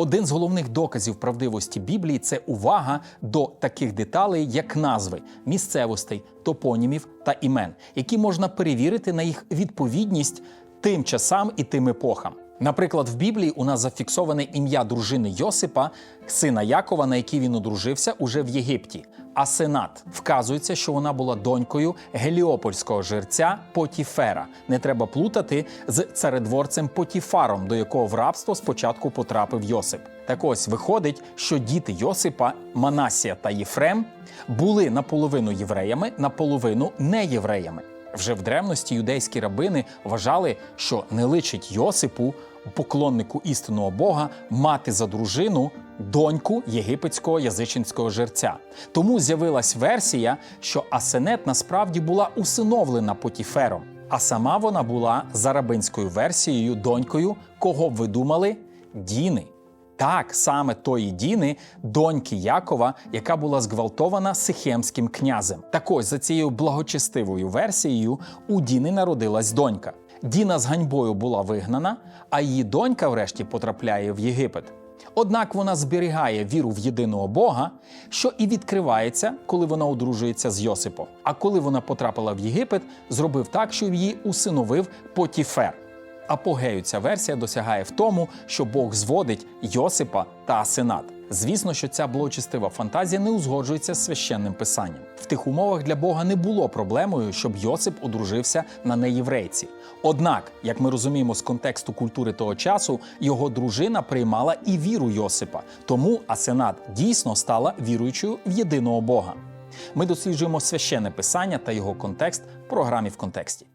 Один з головних доказів правдивості Біблії це увага до таких деталей, як назви місцевостей, топонімів та імен, які можна перевірити на їх відповідність тим часам і тим епохам. Наприклад, в Біблії у нас зафіксоване ім'я дружини Йосипа, сина Якова, на якій він одружився уже в Єгипті. Асенат вказується, що вона була донькою геліопольського жерця Потіфера. Не треба плутати з царедворцем Потіфаром, до якого в рабство спочатку потрапив Йосип. Так ось виходить, що діти Йосипа, Манасія та Єфрем, були наполовину євреями, наполовину неєвреями. Вже в древності юдейські рабини вважали, що не личить Йосипу, поклоннику істинного Бога, мати за дружину доньку єгипетського язичинського жерця. Тому з'явилась версія, що Асенет насправді була усиновлена Потіфером, а сама вона була за рабинською версією донькою, кого б ви думали? Діни. Так, саме тої Діни, доньки Якова, яка була зґвалтована сихемським князем. Так ось за цією благочестивою версією у Діни народилась донька. Діна з ганьбою була вигнана, а її донька, врешті, потрапляє в Єгипет. Однак вона зберігає віру в єдиного Бога, що і відкривається, коли вона одружується з Йосипом. А коли вона потрапила в Єгипет, зробив так, що її усиновив Потіфер. Апогею ця версія досягає в тому, що Бог зводить Йосипа та Асенат. Звісно, що ця благочестива фантазія не узгоджується з священним писанням. В тих умовах для Бога не було проблемою, щоб Йосип одружився на неєврейці. Однак, як ми розуміємо з контексту культури того часу, його дружина приймала і віру Йосипа, тому Асенат дійсно стала віруючою в єдиного Бога. Ми досліджуємо священне писання та його контекст в програмі в контексті.